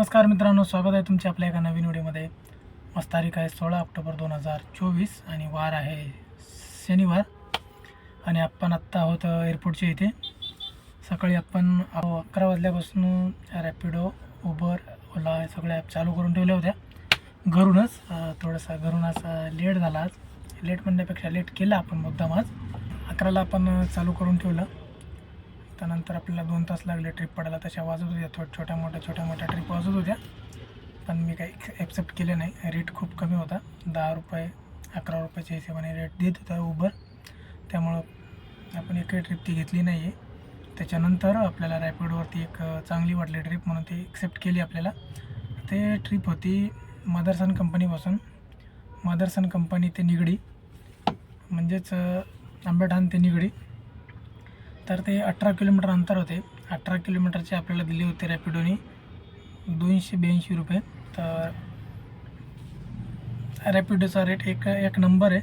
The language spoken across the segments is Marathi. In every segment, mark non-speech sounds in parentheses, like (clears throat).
नमस्कार मित्रांनो स्वागत आहे तुमच्या आपल्या एका नवीन व्हिडिओमध्ये. आज तारीख आहे सोळा ऑक्टोबर दोन हजार चोवीस आणि वार आहे शनिवार. आणि आपण आत्ता आहोत एअरपोर्टच्या इथे. सकाळी आपण अहो, अकरा वाजल्यापासून रॅपिडो उबर ओला हे सगळे ॲप चालू करून ठेवल्या होत्या. घरूनच थोडंसं थोडासा घरून असा लेट झाला आज. लेट म्हणण्यापेक्षा लेट केला आपण मुद्दाम आज. अकराला आपण चालू करून ठेवलं. त्यानंतर आपल्याला दोन तास लागले ट्रिप पडायला. तशा वाजत होत्या थोड्या छोट्या मोठ्या छोट्या मोठ्या ट्रिप वाजत होत्या. पण मी काही ॲक्सेप्ट केले नाही. रेट खूप कमी होता. दहा रुपये अकरा रुपयाच्या हिशोबाने रेट देत होता उबर त्यामुळं आपण एकही ट्रिप ती घेतली नाही आहे त्याच्यानंतर आपल्याला रॅपिडवरती एक चांगली वाटली ट्रिप म्हणून ती ॲक्सेप्ट केली आपल्याला. ते ट्रिप होती मदरसन कंपनीपासून मदरसन कंपनी ते निगडी. म्हणजेच आंबेठाण ते निगडी. तर ते अठरा किलोमीटर अंतर होते. अठरा किलोमीटरचे आपल्याला दिले होते रॅपिडोनी. दोनशे ब्याऐंशी रुपये. तर रॅपिडोचा रेट एक एक नंबर आहे.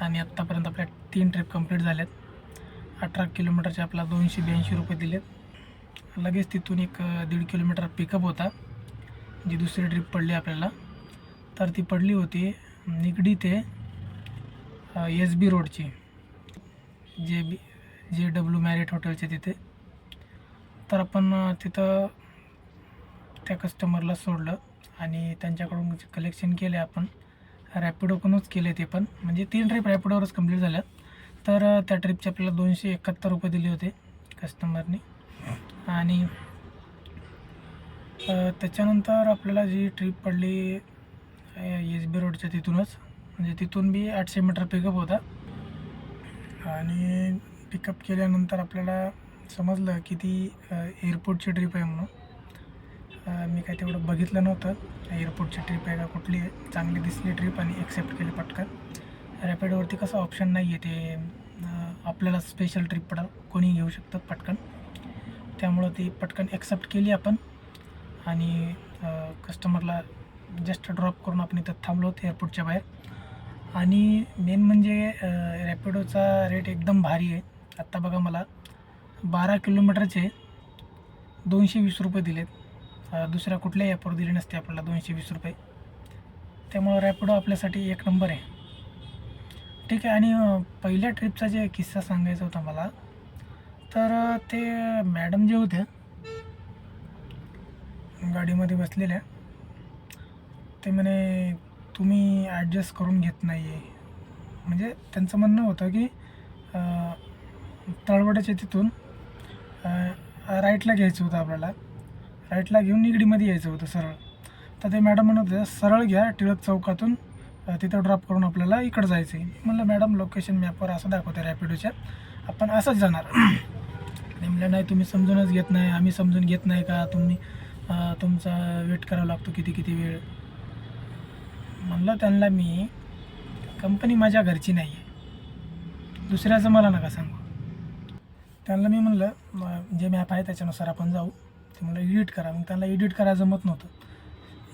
आणि आत्तापर्यंत आपल्या तीन ट्रिप कंप्लीट झाल्यात अठरा किलोमीटरचे आपल्याला दोनशे ब्याऐंशी रुपये दिलेत. लगेच तिथून एक दीड किलोमीटर पिकअप होता. जी दुसरी ट्रिप पडली आपल्याला. तर ती पडली होती निगडी ते एस बी रोडची. जे बी जे डब्ल्यू मॅरिट हॉटेलचे तिथे. तर आपण तिथं त्या कस्टमरला सोडलं आणि त्यांच्याकडून कलेक्शन केले आपण रॅपिडोकडूनच केले ते पण. म्हणजे तीन ट्रिप रॅपिडोवरच कंप्लीट झाल्या. तर त्या ट्रिपचे आपल्याला दोनशे एकाहत्तर रुपये दिले होते कस्टमरनी आणि त्याच्यानंतर आपल्याला जी ट्रिप पडली एस बी रोडच्या तिथूनच. म्हणजे तिथून बी आठशे मीटर पिकअप होता. आणि पिकअप केल्यानंतर आपल्याला समजलं की ती एअरपोर्टची ट्रिप आहे म्हणून. मी काय तेवढं बघितलं नव्हतं. एअरपोर्टची ट्रिप आहे का कुठली आहे चांगली दिसली ट्रिप आणि एक्सेप्ट केली पटकन. रॅपिडवरती कसं ऑप्शन नाही आहे ते आपल्याला स्पेशल ट्रिप पडा कोणी घेऊ शकतं पटकन. त्यामुळं ती पटकन एक्सेप्ट केली आपण. आणि कस्टमरला जस्ट ड्रॉप करून आपण इथं थांबलो होतो एअरपोर्टच्या बाहेर. आणि मेन म्हणजे रॅपिडोचा रेट एकदम भारी आहे. आत्ता बघा मला बारा किलोमीटरचे दोनशे वीस रुपये दिलेत. दुसऱ्या कुठल्याही ॲपवर दिले नसते आपल्याला दोनशे वीस रुपये. त्यामुळं रॅपिडो आपल्यासाठी एक नंबर आहे. ठीक आहे आणि पहिल्या ट्रिपचा जे किस्सा सांगायचा होता मला तर ते मॅडम जे होत्या गाडीमध्ये बसलेल्या ते म्हणे तुम्ही ॲडजस्ट करून घेत नाही आहे म्हणजे त्यांचं म्हणणं होतं की तळवड्याच्या तिथून राईटला घ्यायचं होतं आपल्याला. राईटला घेऊन निगडीमध्ये यायचं होतं सरळ. तर ते मॅडम म्हणत होत्या सरळ घ्या टिळक चौकातून तिथं ड्रॉप करून आपल्याला इकडं जायचं आहे म्हणलं मॅडम लोकेशन मॅपवर असं दाखवते रॅपिडोच्या आपण असंच जाणार. नेमलं म्हणलं नाही तुम्ही समजूनच घेत नाही. आम्ही समजून घेत नाही का? तुम्ही तुमचा वेट करावा लागतो किती किती वेळ? म्हणलं त्यांना मी कंपनी माझ्या घरची नाही आहे दुसऱ्याचं मला नका सांगू. त्यांना मी म्हणलं जे मॅप आहे त्याच्यानुसार आपण जाऊ. ते म्हणलं एडिट करा. मग त्यांना एडिट करायला जमत नव्हतं.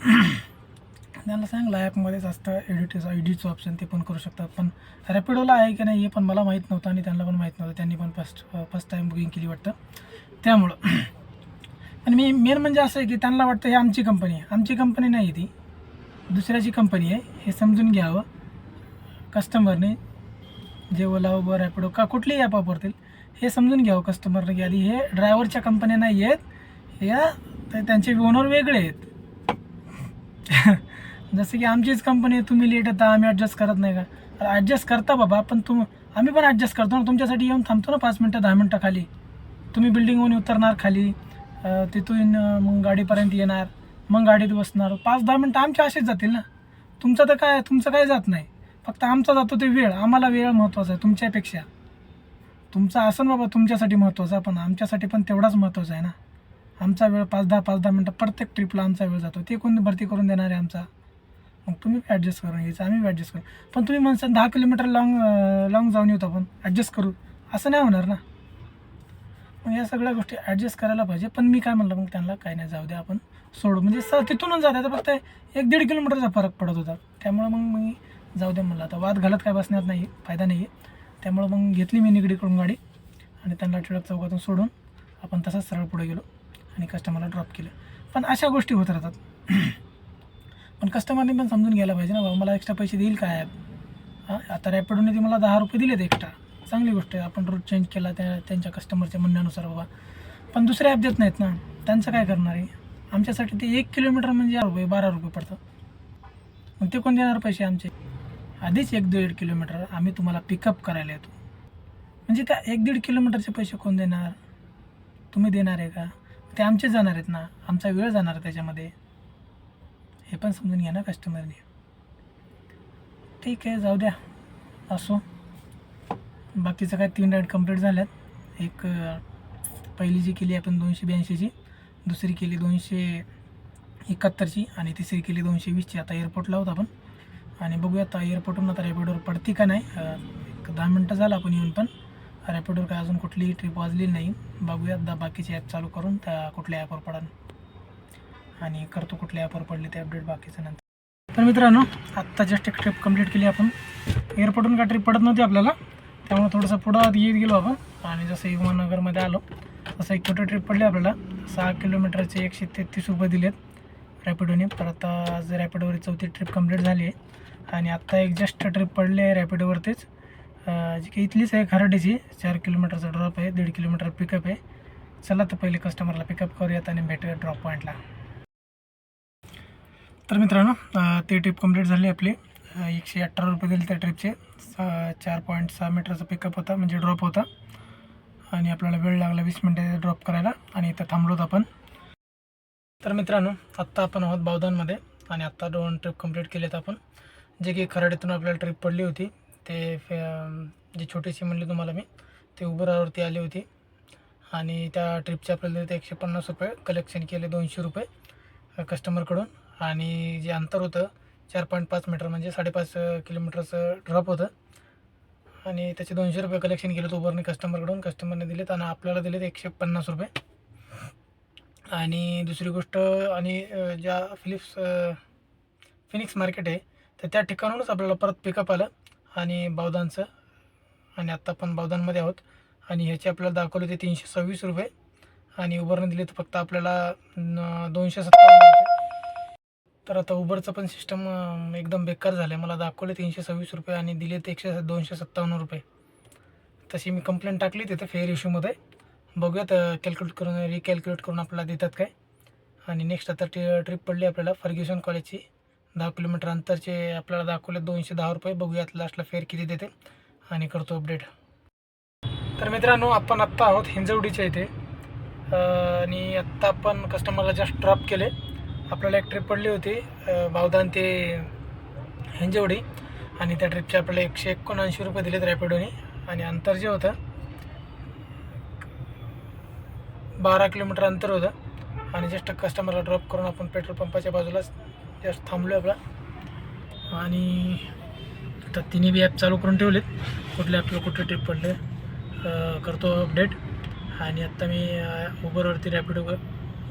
(clears throat) त्यांना सांगलं ॲपमध्येच असतं एडिटचं एडिटचं ऑप्शन ते पण करू शकतात. पण रॅपिडोला आहे की नाही हे पण मला माहीत नव्हतं आणि त्यांना पण माहीत नव्हतं. त्यांनी पण फर्स्ट फर्स्ट टाईम बुकिंग केली वाटतं. त्यामुळं (clears throat) आणि मी मेन म्हणजे असं आहे की त्यांना वाटतं हे आमची कंपनी आहे. आमची कंपनी नाही ती. दुसऱ्याची कंपनी आहे. हे समजून घ्यावं. कस्टमरने जे ओला उबर रॅपिडो का कुठलीही ॲप वापरतील. हे समजून घ्यावं कस्टमरने हो की आधी हे ड्रायव्हरच्या कंपन्या नाही आहेत. या तर त्यांचे ओनर वेगळे आहेत. (laughs) जसं की आमचीच कंपनी आहे तुम्ही लेट येता आम्ही ॲडजस्ट करत नाही का? ॲडजस्ट करता बाबा पण तुम आम्ही पण ॲडजस्ट करतो ना. तुमच्यासाठी येऊन थांबतो ना पाच मिनटं दहा मिनटं खाली. तुम्ही बिल्डिंगवरून उतरणार खाली. तिथून मग गाडीपर्यंत येणार मग गाडीत बसणार. पाच दहा मिनटं आमच्या असेच जातील ना. तुमचं तर काय तुमचं काय जात नाही. फक्त आमचा जातो ते वेळ. आम्हाला वेळ महत्त्वाचा आहे तुमच्यापेक्षा. तुमचा असं बाबा तुमच्यासाठी महत्त्वाचा पण आमच्यासाठी पण तेवढाच महत्त्वाचा आहे ना. आमचा वेळ पाच दहा पाच दहा मिनटं प्रत्येक ट्रिपला आमचा वेळ जातो. ते कोणी भरती करून देणार आहे आमचा. मग तुम्ही ॲडजस्ट करून घ्यायचं आम्ही ॲडजस्ट करू. पण तुम्ही म्हणसान दहा किलोमीटर लॉंग लॉंग जाऊन येऊ आपण ॲडजस्ट करू. असं नाही होणार ना. मग या सगळ्या गोष्टी ॲडजस्ट करायला पाहिजे पण मी काय म्हणलं मग त्यांना काही नाही जाऊ द्या आपण सोडू. म्हणजे स तिथूनच जात फक्त एक दीड किलोमीटरचा फरक पडत होता. त्यामुळं मग मी जाऊ द्या म्हणलं. आता वाद घालत काय बसण्यात नाही फायदा नाही आहे त्यामुळं मग घेतली मी निगडीकडून गाडी आणि त्यांना टिळक चौकातून सोडून आपण तसंच सरळ पुढे गेलो आणि कस्टमरला ड्रॉप केलं. पण अशा गोष्टी होत राहतात. (clears throat) पण कस्टमरने पण समजून घ्यायला पाहिजे ना बाबा मला एक्स्ट्रा पैसे देईल काय? हां आता रॅपिडोने ते मला दहा रुपये दिलेत एक्स्ट्रा चांगली गोष्ट आहे. आपण रोज चेंज केला त्या त्यांच्या कस्टमरच्या म्हणण्यानुसार बाबा. पण दुसरे ॲप देत नाहीत ना. त्यांचं काय करणार आहे? आमच्यासाठी ते एक किलोमीटर म्हणजे रुपये बारा रुपये पडतं मग ते कोण देणार पैसे आमचे? आधीच एक दीड किलोमीटर आम्ही तुम्हाला पिकअप करायला येतो. म्हणजे त्या एक दीड किलोमीटरचे पैसे कोण देणार? तुम्ही देणार आहे का? ते आमचे जाणार आहेत ना. आमचा वेळ जाणार आहे त्याच्यामध्ये. हे पण समजून घ्या ना कस्टमरने ठीक आहे जाऊ द्या. असो. बाकीचं काय तीन राईड कंप्लीट झाल्यात. एक पहिली जी केली आपण दोनशे ब्याऐंशीची दुसरी केली दोनशे एकाहत्तरची आणि तिसरी केली दोनशे वीसची. आता एअरपोर्टला आहोत आपण. आणि बघूया आता एअरपोर्टवरून आता रॅपिडोवर पडती का नाही. एक दहा मिनटं झालं आपण येऊन पण. रॅपिडोवर काय अजून कुठलीही ट्रिप वाजली नाही. बघूया दा बाकीचे ॲप चालू करून त्या कुठल्या ॲपवर पडन आणि करतो कुठल्या ॲपवर पडले ते अपडेट बाकीचं नंतर. तर मित्रांनो आत्ता जस्ट एक ट्रिप कंप्लीट केली आपण. एअरपोर्टवरून काय ट्रिप पडत नव्हती आपल्याला. त्यामुळे थोडंसं पुढं आत येत गेलो आपण. आणि जसं युवानगरमध्ये आलो तसं एक छोटी ट्रिप पडली आपल्याला. सहा किलोमीटरचे एकशे तेहतीस रुपये दिलेत रॅपिडोने परत आता आज रॅपिडोवर चौथी ट्रिप कंप्लीट झाली आहे. आणि आत्ता एक जस्ट ट्रिप पडली आहे रॅपिडोवरतीच जी की इथलीच आहे खराडीची. चार किलोमीटरचा ड्रॉप आहे दीड किलोमीटर पिकअप आहे. चला तर पहिले कस्टमरला पिकअप करूयात आणि भेटूया ड्रॉप पॉईंटला तर मित्रांनो ती ट्रिप कंप्लीट झाली आपली. एकशे अठरा रुपये दिले त्या ट्रिपचे चार पॉईंट सहा मीटरचा पिकअप होता म्हणजे ड्रॉप होता. आणि आपल्याला वेळ लागला वीस मिनटं ड्रॉप करायला आणि इथं थांबलोत आपण. तर मित्रांनो आत्ता आपण आहोत बावधानमध्ये आणि आत्ता दोन ट्रिप कंप्लीट केलेत आपण. जे की खराडीतून आपल्याला ट्रिप पडली होती ते फे जी छोटीशी म्हणली तुम्हाला मी ते उबरावरती आली होती. आणि त्या ट्रिपचे आपल्याला ते एकशे पन्नास रुपये कलेक्शन केले दोनशे रुपये कस्टमरकडून आणि जे अंतर होतं चार पॉईंट पाच मीटर म्हणजे साडेपाच किलोमीटरचं ड्रॉप होतं. आणि त्याचे दोनशे रुपये कलेक्शन केलं उबरने कस्टमरकडून कस्टमरने दिलेत आणि आपल्याला दिलेत एकशे पन्नास रुपये. आणि दुसरी गोष्ट आणि ज्या फिलिप्स फिनिक्स मार्केट आहे तर त्या ठिकाणाहूनच आपल्याला परत पिकअप आलं आणि बावदानचं आणि आत्ता आपण बावदानमध्ये आहोत. आणि ह्याचे आपल्याला दाखवले ते तीनशे सव्वीस रुपये. आणि उबरने दिले तर फक्त आपल्याला दोनशे सत्तावन्न रुपये. तर आता उबरचं पण सिस्टम एकदम बेकार झालं आहे मला दाखवले तीनशे सव्वीस रुपये आणि दिले ते एकशे दोनशे सत्तावन्न रुपये. तशी मी कंप्लेंट टाकली तिथं फेअर इश्यूमध्ये बघूयात कॅल्क्युलेट करून रिकॅल्क्युलेट करून आपल्याला देतात काय. आणि नेक्स्ट आता ट्रिप पडली आपल्याला फर्ग्युसन कॉलेजची. दहा किलोमीटर अंतरचे आपल्याला दाखवले दोनशे दहा रुपये. बघूयात लास्टला फेअर किती देते आणि करतो अपडेट तर मित्रांनो आपण आत्ता आहोत हिंजवडीच्या इथे. आणि आत्ता आपण कस्टमरला जस्ट ड्रॉप केले. आपल्याला एक ट्रिप पडली होती अं, ते हिंजवडी. आणि त्या ट्रिपचे आपल्याला एकशे एकोणऐंशी रुपये दिलेत रॅपिडोने आणि अंतर जे होतं बारा किलोमीटर अंतर होतं. आणि जस्ट कस्टमरला ड्रॉप करून आपण पेट्रोल पंपाच्या बाजूलाच जस्ट थांबलो आपला. आणि आता तिन्ही बी ॲप चालू करून ठेवलेत. कुठल्या ॲपला कुठे ट्रिप पडले करतो अपडेट. आणि आत्ता मी उबरवरती रॅपिडो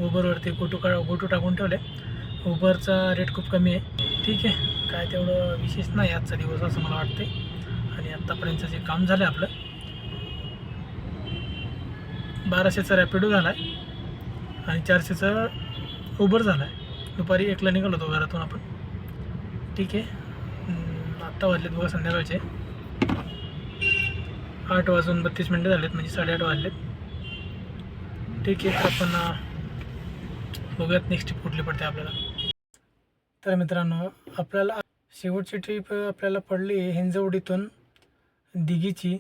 उबरवरती गोटू का गोटू टाकून ठेवले. उबरचा रेट खूप कमी आहे. ठीक आहे. काय तेवढं विशेष नाही आजचा दिवस असं मला वाटते आणि आत्तापर्यंतचं जे काम झालं आहे आपलं बाराशेचा रॅपिडो झाला आहे आणि चारशेचा उबर झाला आहे दुपारी एकला निघालो होतो घरातून आपण. ठीक आहे. आत्ता वाजलेत बघा संध्याकाळचे. आठ वाजून बत्तीस मिनटं झालेत म्हणजे साडेआठ वाजलेत. ठीक आहे आपण बघूयात नेक्स्ट ट्रीप कुठली पडते आपल्याला. तर मित्रांनो आपल्याला शेवटची ट्रिप आपल्याला पडली हिंजवडीतून दिघीची.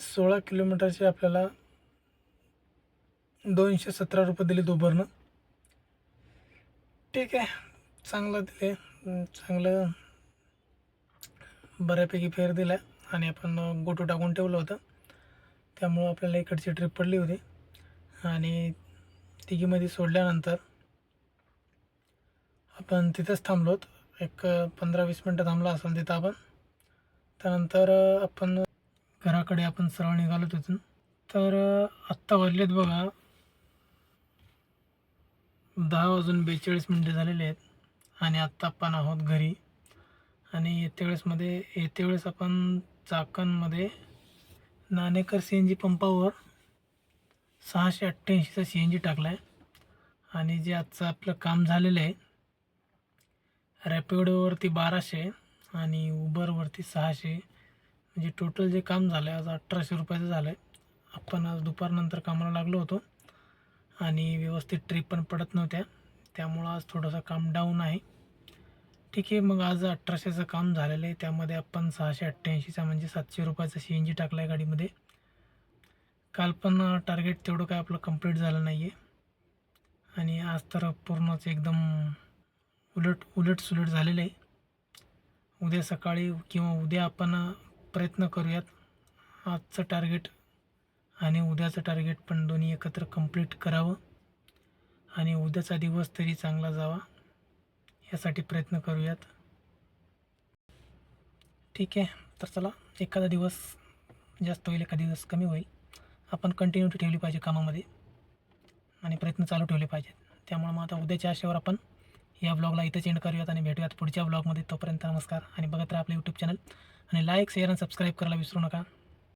सोळा किलोमीटरची आपल्याला दोनशे सतरा रुपये दिले उबरनं. ठीक आहे. चांगलं दिले. चांगलं बऱ्यापैकी फेअर दिला आणि आपण गोटू टाकून ठेवलं होतं. त्यामुळं आपल्याला इकडची ट्रिप पडली होती. आणि तिघीमध्ये सोडल्यानंतर आपण तिथंच थांबलोत एक पंधरा वीस मिनटं थांबलो असेल तिथं आपण. त्यानंतर आपण घराकडे आपण सरळ निघालो तिथून तर आत्ता वाजलेत बघा. दहा वाजून बेचाळीस मिनटं झालेले आहेत आणि आत्ता आपण आहोत घरी. आणि येत्या वेळेसमध्ये येत्या वेळेस आपण चाकणमध्ये नाणेकर सी एन जी पंपावर सहाशे अठ्ठ्याऐंशीचा सी एन जी टाकला आहे आणि जे आजचं आपलं काम झालेलं आहे रॅपिडोवरती बाराशे आणि उबरवरती सहाशे म्हणजे टोटल जे काम झालं आहे आज अठराशे रुपयाचं झालं आहे आपण आज दुपारनंतर कामाला लागलो होतो. आणि व्यवस्थित ट्रीप पण पडत नव्हत्या. त्यामुळं आज थोडंसं काम डाऊन आहे. ठीक आहे मग आज अठराशेचं काम झालेलं आहे. त्यामध्ये आपण सहाशे अठ्ठ्याऐंशीचा म्हणजे सातशे रुपयाचा सी एन जी टाकला आहे गाडीमध्ये. काल पण टार्गेट तेवढं काय आपलं कंप्लीट झालं नाही आहे आणि आज तर पूर्णच एकदम उलट उलट सुलट झालेलं आहे. उद्या सकाळी किंवा उद्या आपण प्रयत्न करूयात. आजचं टार्गेट आणि उद्याचं टार्गेट पण दोन्ही एकत्र कंप्लीट करावं. आणि उद्याचा दिवस तरी चांगला जावा यासाठी प्रयत्न करूयात. ठीक आहे तर चला एखादा दिवस जास्त होईल एखादा दिवस कमी होईल. आपण कंटिन्युटी ठेवली पाहिजे कामामध्ये आणि प्रयत्न चालू ठेवले पाहिजेत. त्यामुळे मग आता उद्याच्या आशेवर आपण या ब्लॉगला इथंच एंड करूयात आणि भेटूयात पुढच्या ब्लॉगमध्ये तोपर्यंत नमस्कार आणि बघत राहा आपलं यूट्यूब चॅनल आणि लाईक शेअर आणि सबस्क्राईब करायला विसरू नका.